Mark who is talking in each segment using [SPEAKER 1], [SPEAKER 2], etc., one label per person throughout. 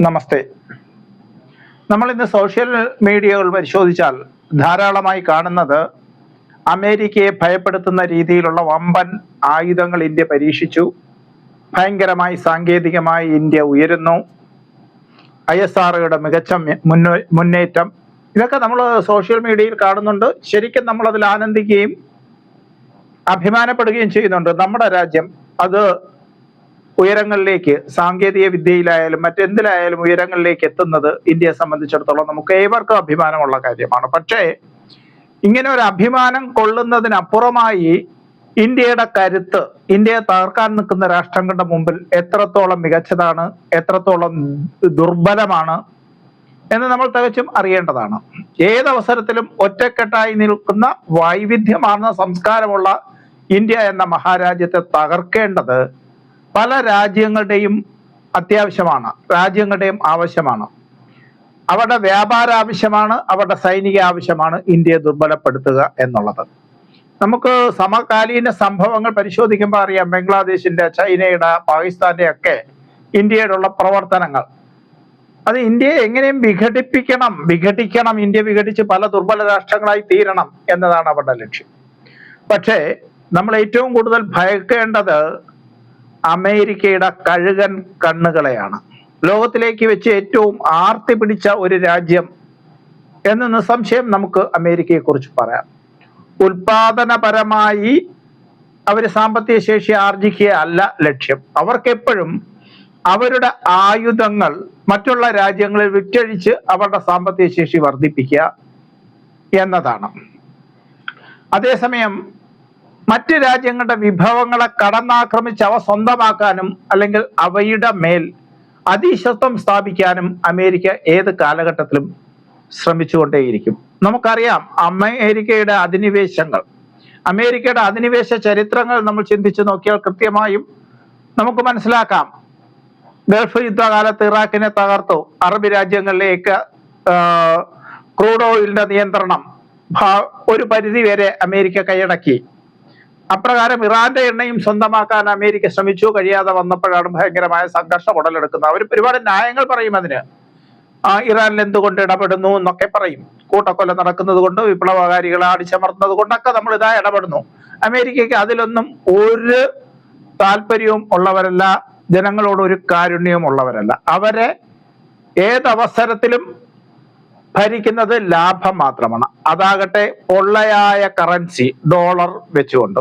[SPEAKER 1] നമസ്തേ. നമ്മൾ ഇന്ന് സോഷ്യൽ മീഡിയകൾ പരിശോധിച്ചാൽ ധാരാളമായി കാണുന്നത് അമേരിക്കയെ ഭയപ്പെടുത്തുന്ന രീതിയിലുള്ള വമ്പൻ ആയുധങ്ങൾ ഇന്ത്യ പരീക്ഷിച്ചു. ഭയങ്കരമായി സാങ്കേതികമായി ഇന്ത്യ ഉയരുന്നു. ഐ എസ് ആർഒയുടെ മികച്ച മുന്നേറ്റം. ഇതൊക്കെ നമ്മൾ സോഷ്യൽ മീഡിയയിൽ കാണുന്നുണ്ട്. ശരിക്കും നമ്മൾ അതിൽ ആനന്ദിക്കുകയും അഭിമാനപ്പെടുകയും ചെയ്യുന്നുണ്ട്. നമ്മുടെ രാജ്യം അത് ഉയരങ്ങളിലേക്ക് സാങ്കേതിക വിദ്യയിലായാലും മറ്റെന്തിലായാലും ഉയരങ്ങളിലേക്ക് എത്തുന്നത് ഇന്ത്യയെ സംബന്ധിച്ചിടത്തോളം നമുക്ക് ഏവർക്കും അഭിമാനമുള്ള കാര്യമാണ്. പക്ഷേ ഇങ്ങനെ ഒരു അഭിമാനം കൊള്ളുന്നതിനപ്പുറമായി ഇന്ത്യയുടെ കരുത്ത് ഇന്ത്യയെ തകർക്കാൻ നിൽക്കുന്ന രാഷ്ട്രങ്ങളുടെ മുമ്പിൽ എത്രത്തോളം മികച്ചതാണ് എത്രത്തോളം ദുർബലമാണ് എന്ന് നമ്മൾ തികച്ചും അറിയേണ്ടതാണ്. ഏതവസരത്തിലും ഒറ്റക്കെട്ടായി നിൽക്കുന്ന വൈവിധ്യമാർന്ന സംസ്കാരമുള്ള ഇന്ത്യ എന്ന മഹാരാജ്യത്തെ തകർക്കേണ്ടത് പല രാജ്യങ്ങളുടെയും അത്യാവശ്യമാണ് രാജ്യങ്ങളുടെയും ആവശ്യമാണ്. അവരുടെ വ്യാപാര ആവശ്യമാണ് അവരുടെ സൈനിക ആവശ്യമാണ് ഇന്ത്യയെ ദുർബലപ്പെടുത്തുക എന്നുള്ളത്. നമുക്ക് സമകാലീന സംഭവങ്ങൾ പരിശോധിക്കുമ്പോൾ അറിയാം ബംഗ്ലാദേശിന്റെ ചൈനയുടെ പാകിസ്ഥാന്റെ ഒക്കെ ഇന്ത്യയിലുള്ള പ്രവർത്തനങ്ങൾ. അത് ഇന്ത്യയെ എങ്ങനെയും വിഘടിപ്പിക്കണം വിഘടിക്കണം ഇന്ത്യ വിഘടിച്ച് പല ദുർബല രാഷ്ട്രങ്ങളായി തീരണം എന്നതാണ് അവരുടെ ലക്ഷ്യം. പക്ഷേ നമ്മൾ ഏറ്റവും കൂടുതൽ ഭയക്കേണ്ടത് അമേരിക്കയുടെ കഴുകൻ കണ്ണുകളെയാണ്. ലോകത്തിലേക്ക് വെച്ച് ഏറ്റവും ആർത്തി പിടിച്ച ഒരു രാജ്യം എന്ന നിസ്സംശയം നമുക്ക് അമേരിക്കയെ കുറിച്ച് പറയാം. ഉൽപാദനപരമായി അവർ സാമ്പത്തിക ശേഷി ആർജിക്കുക അല്ല ലക്ഷ്യം. അവർക്കെപ്പോഴും അവരുടെ ആയുധങ്ങൾ മറ്റുള്ള രാജ്യങ്ങളിൽ വിറ്റഴിച്ച് അവരുടെ സാമ്പത്തിക ശേഷി വർദ്ധിപ്പിക്കുക എന്നതാണ്. അതേസമയം മറ്റ് രാജ്യങ്ങളുടെ വിഭവങ്ങളെ കടന്നാക്രമിച്ച് അവ സ്വന്തമാക്കാനും അല്ലെങ്കിൽ അവയുടെ മേൽ അതിശത്വം സ്ഥാപിക്കാനും അമേരിക്ക ഏത് കാലഘട്ടത്തിലും ശ്രമിച്ചുകൊണ്ടേയിരിക്കും. നമുക്കറിയാം അമേരിക്കയുടെ അധിനിവേശങ്ങൾ. അമേരിക്കയുടെ അധിനിവേശ ചരിത്രങ്ങൾ നമ്മൾ ചിന്തിച്ചു നോക്കിയാൽ കൃത്യമായും നമുക്ക് മനസ്സിലാക്കാം. ഗൾഫ് യുദ്ധകാലത്ത് ഇറാഖിനെ തകർത്തു. അറബ് രാജ്യങ്ങളിലേക്ക് ക്രൂഡ് ഓയിലിന്റെ നിയന്ത്രണം ഒരു പരിധി വരെ അമേരിക്ക കൈയടക്കി. അപ്രകാരം ഇറാന്റെ എണ്ണയും സ്വന്തമാക്കാൻ അമേരിക്ക ശ്രമിച്ചു. കഴിയാതെ വന്നപ്പോഴാണ് ഭയങ്കരമായ സംഘർഷം ഉടലെടുക്കുന്നത്. അവർ ഒരുപാട് ന്യായങ്ങൾ പറയും അതിന്. ഇറാനിൽ എന്തുകൊണ്ട് ഇടപെടുന്നു എന്നൊക്കെ പറയും. കൂട്ടക്കൊല നടക്കുന്നത് കൊണ്ട് വിപ്ലവകാരികളെ അടിച്ചമർത്തുന്നത് കൊണ്ടൊക്കെ നമ്മൾ ഇതാ ഇടപെടുന്നു. അമേരിക്കയ്ക്ക് അതിലൊന്നും ഒരു താല്പര്യവും ഉള്ളവരല്ല ജനങ്ങളോട് ഒരു കാരുണ്യവും ഉള്ളവരല്ല. അവരെ ഏതവസരത്തിലും ഭരിക്കുന്നത് ലാഭം മാത്രമാണ്. അതാകട്ടെ പൊള്ളയായ കറൻസി ഡോളർ വെച്ചുകൊണ്ട്.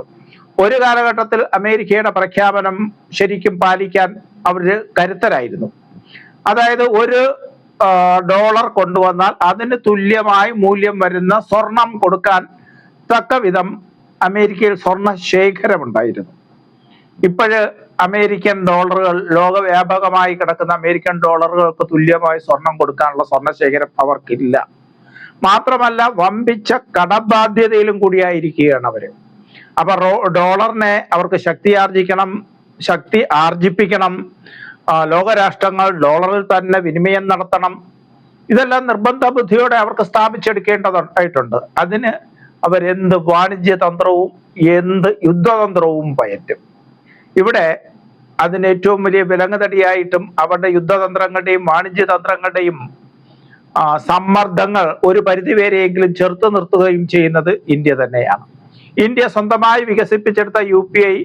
[SPEAKER 1] ഒരു കാലഘട്ടത്തിൽ അമേരിക്കയുടെ പ്രഖ്യാപനം ശരിക്കും പാലിക്കാൻ അവർ കരുത്തരായിരുന്നു. അതായത് ഒരു ഡോളർ കൊണ്ടുവന്നാൽ അതിന് തുല്യമായി മൂല്യം വരുന്ന സ്വർണം കൊടുക്കാൻ തക്ക വിധം അമേരിക്കയിൽ സ്വർണ ശേഖരമുണ്ടായിരുന്നു. ഇപ്പോഴ് അമേരിക്കൻ ഡോളറുകൾ ലോകവ്യാപകമായി കിടക്കുന്ന അമേരിക്കൻ ഡോളറുകൾക്ക് തുല്യമായി സ്വർണം കൊടുക്കാനുള്ള സ്വർണ ശേഖരം അവർക്കില്ല. മാത്രമല്ല വമ്പിച്ച കടബാധ്യതയിലും കൂടിയായിരിക്കുകയാണ് അവർ. അപ്പൊ ഡോളറിനെ അവർക്ക് ശക്തി ആർജിക്കണം ശക്തി ആർജിപ്പിക്കണം. ലോകരാഷ്ട്രങ്ങൾ ഡോളറിൽ തന്നെ വിനിമയം നടത്തണം. ഇതെല്ലാം നിർബന്ധ ബുദ്ധിയോടെ അവർക്ക് സ്ഥാപിച്ചെടുക്കേണ്ടതായിട്ടുണ്ട്. അതിന് അവരെന്ത് വാണിജ്യ തന്ത്രവും എന്ത് യുദ്ധതന്ത്രവും പയറ്റും. ഇവിടെ അതിന് ഏറ്റവും വലിയ വിലങ്ങുതടിയായിട്ടും അവരുടെ യുദ്ധതന്ത്രങ്ങളുടെയും വാണിജ്യ തന്ത്രങ്ങളുടെയും സമ്മർദ്ദങ്ങൾ ഒരു പരിധിവരെയെങ്കിലും ചെറുത്തു നിർത്തുകയും ചെയ്യുന്നത് ഇന്ത്യ തന്നെയാണ്. ഇന്ത്യ സ്വന്തമായി വികസിപ്പിച്ചെടുത്ത യു പി ഐ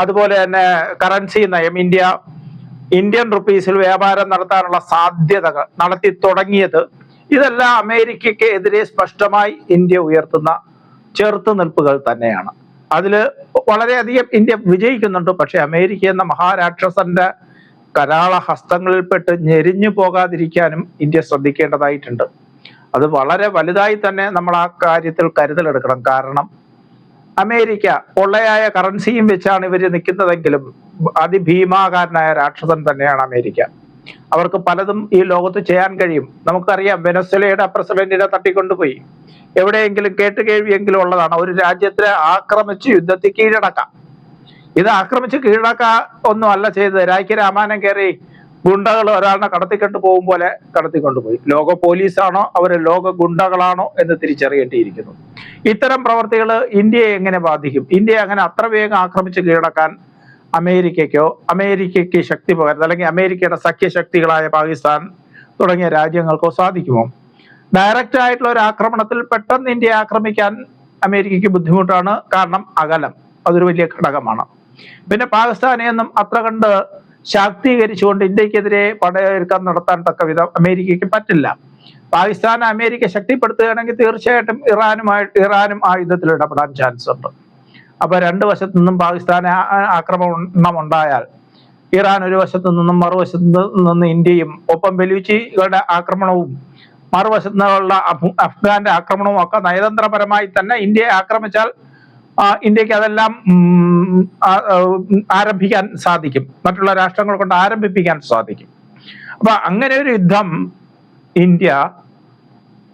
[SPEAKER 1] അതുപോലെ തന്നെ കറൻസി നയം ഇന്ത്യ ഇന്ത്യൻ റുപ്പീസിൽ വ്യാപാരം നടത്താനുള്ള സാധ്യതകൾ നടത്തി തുടങ്ങിയത് ഇതെല്ലാം അമേരിക്കയ്ക്ക് എതിരെ സ്പഷ്ടമായി ഇന്ത്യ ഉയർത്തുന്ന ചെറുത്തു നിൽപ്പുകൾ തന്നെയാണ്. അതിൽ വളരെയധികം ഇന്ത്യ വിജയിക്കുന്നുണ്ട് പക്ഷെ അമേരിക്ക എന്ന മഹാരാക്ഷസന്റെ കരാള ഹസ്തങ്ങളിൽപ്പെട്ട് ഞെരിഞ്ഞു പോകാതിരിക്കാനും ഇന്ത്യ ശ്രദ്ധിക്കേണ്ടതായിട്ടുണ്ട്. അത് വളരെ വലുതായി തന്നെ നമ്മൾ ആ കാര്യത്തിൽ കരുതലെടുക്കണം. കാരണം അമേരിക്ക പൊള്ളയായ കറൻസിയും വെച്ചാണ് ഇവർ നിൽക്കുന്നതെങ്കിലും അതിഭീമാകാരനായ രാക്ഷസൻ തന്നെയാണ് അമേരിക്ക. അവർക്ക് പലതും ഈ ലോകത്ത് ചെയ്യാൻ കഴിയും. നമുക്കറിയാം വെനസ്വലയുടെ പ്രസിഡന്റിനെ തട്ടിക്കൊണ്ടുപോയി. എവിടെയെങ്കിലും കേട്ട് കേൾവിയെങ്കിലും ഉള്ളതാണ്. ഒരു രാജ്യത്തെ ആക്രമിച്ച് യുദ്ധത്തിൽ കീഴടക്കാം. ഇത് ആക്രമിച്ച് കീഴടക്കാ ഒന്നും അല്ല ചെയ്തത്. രാജ്യ രാമായണം കയറി ഗുണ്ടകൾ ഒരാളിനെ കടത്തിക്കൊണ്ട് പോകും പോലെ കടത്തിക്കൊണ്ടുപോയി. ലോക പോലീസാണോ? അവർ ലോക ഗുണ്ടകളാണോ എന്ന് തിരിച്ചറിയേണ്ടിയിരിക്കുന്നു. ഇത്തരം പ്രവർത്തികൾ ഇന്ത്യയെ എങ്ങനെ ബാധിക്കും? ഇന്ത്യയെ അങ്ങനെ അത്ര വേഗം ആക്രമിച്ച് കീഴടക്കാൻ അമേരിക്കയ്ക്കോ അമേരിക്കയ്ക്ക് ശക്തി പകരുന്നത് അല്ലെങ്കിൽ അമേരിക്കയുടെ സഖ്യശക്തികളായ പാകിസ്ഥാൻ തുടങ്ങിയ രാജ്യങ്ങൾക്കോ സാധിക്കുമോ? ഡയറക്റ്റ് ആയിട്ടുള്ള ഒരു ആക്രമണത്തിൽ പെട്ടെന്ന് ഇന്ത്യയെ ആക്രമിക്കാൻ അമേരിക്കയ്ക്ക് ബുദ്ധിമുട്ടാണ്. കാരണം അകലം. അതൊരു വലിയ ഘടകമാണ്. പിന്നെ പാകിസ്ഥാനെ ഒന്നും അത്ര കണ്ട് ശാക്തീകരിച്ചുകൊണ്ട് ഇന്ത്യക്കെതിരെ പടയൊരുക്കം നടത്താൻ തക്ക വിധം അമേരിക്കയ്ക്ക് പറ്റില്ല. പാകിസ്ഥാൻ അമേരിക്ക ശക്തിപ്പെടുത്തുകയാണെങ്കിൽ തീർച്ചയായിട്ടും ഇറാനുമായിട്ട് ഇറാനും ആ യുദ്ധത്തിൽ ഇടപെടാൻ ചാൻസ് ഉണ്ട്. അപ്പൊ രണ്ട് വശത്തു നിന്നും പാകിസ്ഥാന് ആക്രമണം ഉണ്ടായാൽ ഇറാൻ ഒരു വശത്തു നിന്നും മറുവശത്ത് നിന്ന് ഇന്ത്യയും ഒപ്പം ബലൂച്ചികളുടെ ആക്രമണവും മറുവശത്തു നിന്നുള്ള അഫ് അഫ്ഗാന്റെ ആക്രമണവും ഒക്കെ നയതന്ത്രപരമായി തന്നെ ഇന്ത്യയെ ആക്രമിച്ചാൽ ഇന്ത്യയ്ക്ക് അതെല്ലാം ആരംഭിക്കാൻ സാധിക്കും. മറ്റുള്ള രാഷ്ട്രങ്ങൾ കൊണ്ട് ആരംഭിപ്പിക്കാൻ സാധിക്കും. അപ്പൊ അങ്ങനെ ഒരു യുദ്ധം ഇന്ത്യ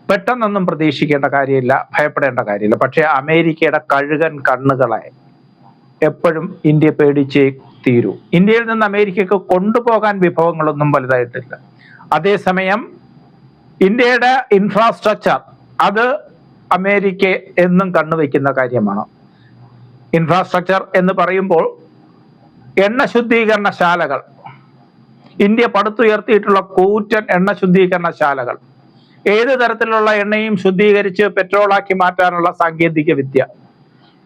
[SPEAKER 1] പെട്ടെന്നൊന്നും പ്രതീക്ഷിക്കേണ്ട കാര്യമില്ല ഭയപ്പെടേണ്ട കാര്യമില്ല. പക്ഷേ അമേരിക്കയുടെ കഴുകൻ കണ്ണുകളെ എപ്പോഴും ഇന്ത്യ പേടിച്ച് തീരൂ. ഇന്ത്യയിൽ നിന്ന് അമേരിക്കക്ക് കൊണ്ടുപോകാൻ വിഭവങ്ങളൊന്നും വലുതായിട്ടില്ല. അതേസമയം ഇന്ത്യയുടെ ഇൻഫ്രാസ്ട്രക്ചർ അത് അമേരിക്ക എന്നും കണ്ണുവെക്കുന്ന കാര്യമാണ്? ഇൻഫ്രാസ്ട്രക്ചർ എന്ന് പറയുമ്പോൾ എണ്ണ ശുദ്ധീകരണശാലകൾ ഇന്ത്യ പടുത്തുയർത്തിയിട്ടുള്ള കൂറ്റൻ എണ്ണ ശുദ്ധീകരണശാലകൾ ഏത് തരത്തിലുള്ള എണ്ണയും ശുദ്ധീകരിച്ച് പെട്രോളാക്കി മാറ്റാനുള്ള സാങ്കേതിക വിദ്യ.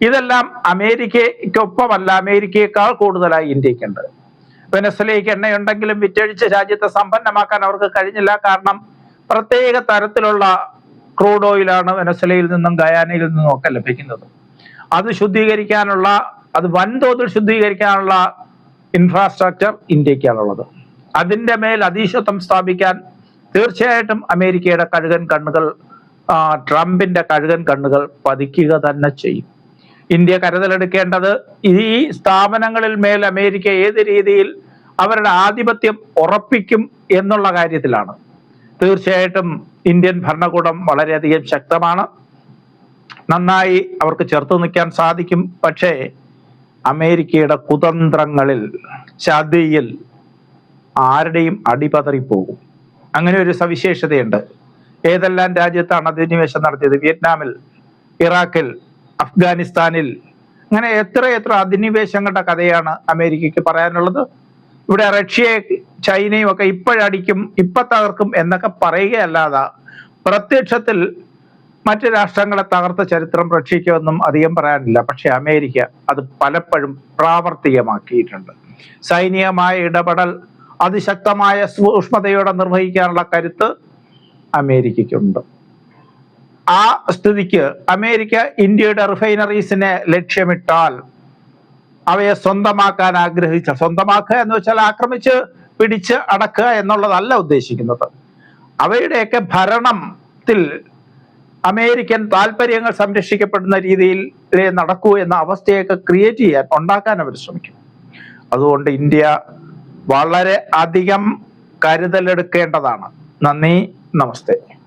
[SPEAKER 1] ഇതെല്ലാം അമേരിക്കയ്ക്കൊപ്പമല്ല അമേരിക്കയേക്കാൾ കൂടുതലായി ഇന്ത്യക്കുണ്ട് വെനസ്വലയ്ക്ക് എണ്ണയുണ്ടെങ്കിലും വിറ്റഴിച്ച് രാജ്യത്തെ സമ്പന്നമാക്കാൻ അവർക്ക് കഴിഞ്ഞില്ല. കാരണം പ്രത്യേക തരത്തിലുള്ള ക്രൂഡ് ഓയിലാണ് വെനസ്വലയിൽ നിന്നും ഗയാനയിൽ നിന്നും ഒക്കെ ലഭിക്കുന്നത്. അത് ശുദ്ധീകരിക്കാനുള്ള അത് വൻതോതിൽ ശുദ്ധീകരിക്കാനുള്ള ഇൻഫ്രാസ്ട്രക്ചർ ഇന്ത്യക്കാണുള്ളത് അതിന്റെ മേൽ അതീശത്വം സ്ഥാപിക്കാൻ തീർച്ചയായിട്ടും അമേരിക്കയുടെ കഴുകൻ കണ്ണുകൾ ട്രംപിന്റെ കഴുകൻ കണ്ണുകൾ പതിക്കുക തന്നെ ചെയ്യും. ഇന്ത്യ കരുതലെടുക്കേണ്ടത് ഈ സ്ഥാപനങ്ങളിൽ മേൽ അമേരിക്ക ഏത് രീതിയിൽ അവരുടെ ആധിപത്യം ഉറപ്പിക്കും എന്നുള്ള കാര്യത്തിലാണ്. തീർച്ചയായിട്ടും ഇന്ത്യൻ ഭരണകൂടം വളരെയധികം ശക്തമാണ്. നന്നായി അവർക്ക് ചേർത്ത് നിൽക്കാൻ സാധിക്കും. പക്ഷേ അമേരിക്കയുടെ കുതന്ത്രങ്ങളിൽ ചതിയിൽ ആരുടെയും അടിപതറിപ്പോകും. അങ്ങനെ ഒരു സവിശേഷതയുണ്ട്. ഏതെല്ലാം രാജ്യത്താണ് അധിനിവേശം നടത്തിയത്? വിയറ്റ്നാമിൽ ഇറാഖിൽ അഫ്ഗാനിസ്ഥാനിൽ. അങ്ങനെ എത്ര എത്ര അധിനിവേശങ്ങളുടെ കഥയാണ് അമേരിക്കയ്ക്ക് പറയാനുള്ളത്. ഇവിടെ റഷ്യയെ ചൈനയും ഒക്കെ ഇപ്പോഴടിക്കും ഇപ്പൊ തകർക്കും എന്നൊക്കെ പറയുകയല്ലാതെ പ്രത്യക്ഷത്തിൽ മറ്റ് രാഷ്ട്രങ്ങളെ തകർത്ത ചരിത്രം റഷ്യയ്ക്കൊന്നും അധികം പറയാനില്ല. പക്ഷേ അമേരിക്ക അത് പലപ്പോഴും പ്രാവർത്തികമാക്കിയിട്ടുണ്ട്. സൈനികമായ ഇടപെടൽ അതിശക്തമായ സൂക്ഷ്മതയോടെ നിർവഹിക്കാനുള്ള കരുത്ത് അമേരിക്കയ്ക്കുണ്ട്. ആ സ്ഥിതിക്ക് അമേരിക്ക ഇന്ത്യയുടെ റിഫൈനറീസിനെ ലക്ഷ്യമിട്ടാൽ അവയെ സ്വന്തമാക്കാൻ ആഗ്രഹിച്ച സ്വന്തമാക്കുക എന്ന് വെച്ചാൽ ആക്രമിച്ച് പിടിച്ച് അടക്കുക എന്നുള്ളതല്ല ഉദ്ദേശിക്കുന്നത്. അവയുടെയൊക്കെ ഭരണത്തിൽ അമേരിക്കൻ താല്പര്യങ്ങൾ സംരക്ഷിക്കപ്പെടുന്ന രീതിയിൽ നടക്കൂ എന്ന അവസ്ഥയൊക്കെ ക്രിയേറ്റ് ചെയ്യാൻ ഉണ്ടാക്കാൻ അവർ ശ്രമിക്കും. അതുകൊണ്ട് ഇന്ത്യ വളരെ അധികം കരുതലെടുക്കേണ്ടതാണ്. നന്ദി നമസ്തേ.